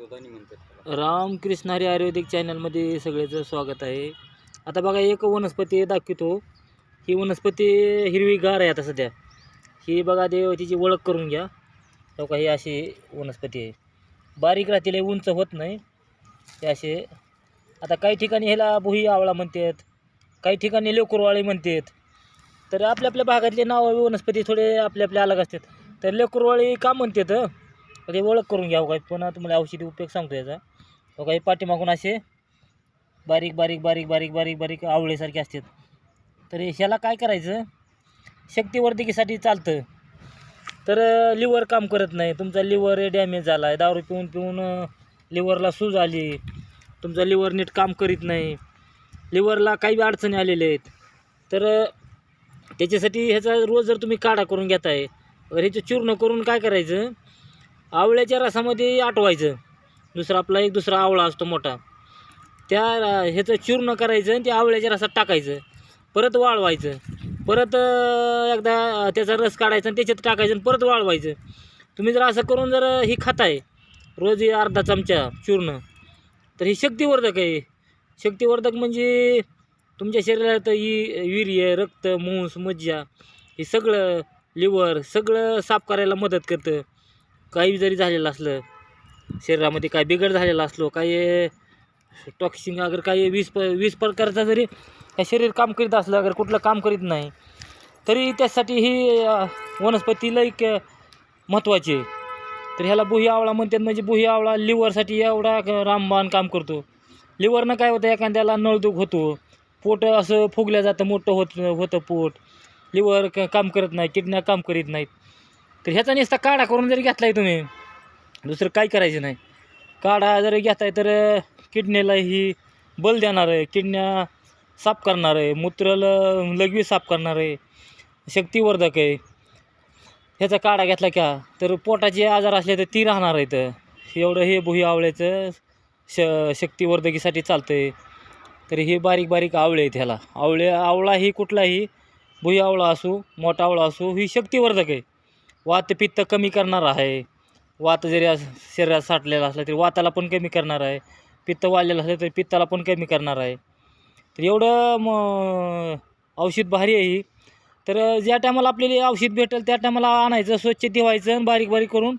दोन्ही म्हणतात रामकृष्ण हरी आयुर्वेदिक चॅनलमध्ये सगळ्याचं स्वागत आहे. आता बघा एक वनस्पती दाखवतो. ही वनस्पती हिरवीगार आहे आता सध्या. ही बघा देव तिची ओळख करून घ्या. हो का ही अशी वनस्पती आहे. बारीक राहतील उंच होत नाही. हे असे. आता काही ठिकाणी ह्याला भुई आवळा म्हणतात. काही ठिकाणी लेकुरवाळी म्हणतात. तर आपल्या आपल्या भागातले नाव वनस्पती थोडे आपल्या आपल्या अलग असतात. तर लेकुरवाळी का म्हणतात ते ओळख करून घ्या हो काय पुन्हा तुम्हाला औषधी उपयोग सांगतो याचा. हो काही पाठीमागून असे बारीक बारीक बारीक बारीक बारीक बारीक आवळेसारखे असतात. तर ह्याला काय करायचं? शक्तिवर्धकीसाठी चालतं. तर लिव्हर काम करत नाही. तुमचा लिव्हर डॅमेज झाला आहे दारू पिऊन पिऊन लिव्हरला सूज आली. तुमचा लिव्हर नीट काम करीत नाही. लिव्हरला काही बी अडचणी आलेल्या आहेत. तर त्याच्यासाठी ह्याचा रोज जर तुम्ही काढा करून घेताय तर ह्याचं चूर्ण करून काय करायचं? आवळ्याच्या रसामध्ये आटवायचं. दुसरा आपला एक दुसरा आवळा असतो मोठा. त्या ह्याचं चूर्ण करायचं आणि ते आवळ्याच्या रसात टाकायचं. परत वाळवायचं. परत एकदा त्याचा रस काढायचा आणि त्याच्यात टाकायचं आणि परत वाळवायचं. तुम्ही जर असं करून जर ही खाताय रोज अर्धा चमचा चूर्ण तर ही शक्तिवर्धक आहे. शक्तिवर्धक म्हणजे तुमच्या शरीरात ही वीर्य रक्त मूस मज्जा हे सगळं लिव्हर सगळं साफ करायला मदत करतं. काही जरी झालेलं असलं शरीरामध्ये काय बिघड झालेला असलो काही टॉक्सिंग अगर काही वीस प वीस प्रकारचा जरी शरीर काम करीत असलं अगर कुठलं काम करीत नाही तरी त्यासाठी ही वनस्पती लईक महत्त्वाची आहे. तर ह्याला बुही आवळा म्हणतात म्हणजे बुही आवळा लिव्हरसाठी एवढा रामबाण काम करतो. लिव्हरनं काय होतं एखाद्याला नळदुख होतो पोट असं फुगल्या जातं मोठं होत होतं पोट. लिव्हर काम करत नाही किडन्या काम करीत नाहीत. तर ह्याचा नुसता काढा करून जरी घेतला आहे तुम्ही दुसरं काय करायचं नाही. काढा जरी घेताय तर किडनीला ही बल देणार आहे किडन्या साफ करणार आहे मूत्राला लघवी साफ करणार आहे शक्तिवर्धक आहे. ह्याचा काढा घेतला का तर पोटाचे आजार असले तर ती राहणार आहेत एवढं हे भुई आवळ्याचं श शक्तिवर्धकीसाठी चालतं आहे तर हे बारीक बारीक आवळे आहेत ह्याला. आवळे आवळा ही कुठलाही भुई आवळा असू मोठा आवळा असू ही शक्तिवर्धक आहे. वात पित्त कमी करणार आहे. वात जरी शरीरात साठलेला असला तरी वाताला पण कमी करणार आहे. पित्त वाढलेलं असलं तरी पित्ताला पण कमी करणार आहे. तर एवढं म औषध भारी आहे ही. तर ज्या टायमाला आपल्याला औषध भेटेल त्या टायमाला आणायचं स्वच्छ ठेवायचं आणि बारीक बारीक करून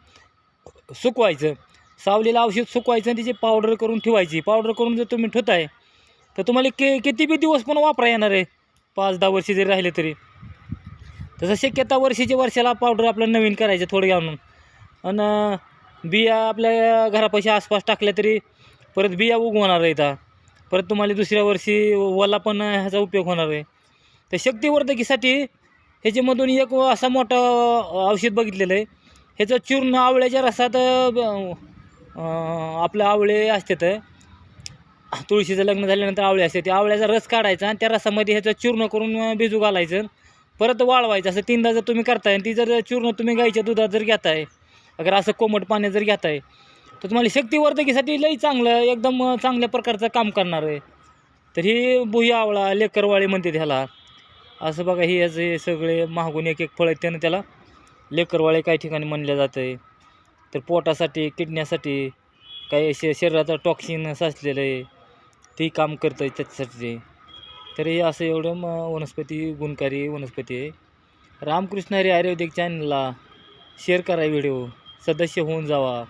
सुकवायचं. सावलेलं औषध सुकवायचं आणि त्याची पावडर करून ठेवायची. पावडर करून जर तुम्ही ठेवताय तर तुम्हाला के किती बी दिवस पण वापरा येणार आहे. पाच दहा वर्षे जरी राहिले तरी. तसं शक्यता वर्षीच्या वर्षाला पावडर आपलं नवीन करायचं थोडं आणून आणि बिया आपल्या घरापाशी आसपास टाकल्या तरी परत बिया उगवणार आहे इथं. परत तुम्हाला दुसऱ्या वर्षी वला पण ह्याचा उपयोग होणार आहे. तर शक्तिवर्धकीसाठी ह्याच्यामधून एक असा मोठा औषध बघितलेलं आहे. ह्याचं चूर्ण आवळ्याच्या रसात आपलं आवळे असतात. तुळशीचं लग्न झाल्यानंतर आवळे असते ते आवळ्याचा रस काढायचा आणि त्या रसामध्ये ह्याचं चूर्ण करून अं, भिजू घालायचं. परत वाळवायचं. असं तीनदा जर तुम्ही करताय आणि ती जर चूर्ण तुम्ही गाईच्या दुधात जर घेताय अगर असं कोमट पाण्यात जर घेताय तर तुम्हाला शक्तिवर्धकीसाठी लई चांगलं एकदम चांगल्या प्रकारचं काम करणार आहे. तर ही भुई आवळा लेकरवाळी म्हणते ह्याला. असं बघा हे याचे हे सगळे महागून एक एक फळ आहेत त्यानं त्याला लेकरवाळे काही ठिकाणी म्हणलं जातं आहे तर पोटासाठी किडण्यासाठी काही असे शरीराचं टॉक्सिन साचलेलं आहे. ते काम करतं आहे त्याच्यासाठी. तर हे असं एवढं मग वनस्पती गुणकारी वनस्पती आहे. रामकृष्ण हरी आयुर्वेदिक चॅनलला शेअर करा व्हिडिओ सदस्य होऊन जावा.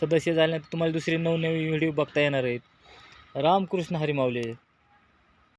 सदस्य झाल्यानंतर तुम्हाला दुसरे नवनवीन व्हिडिओ बघता येणार आहेत. रामकृष्ण हरी माऊली.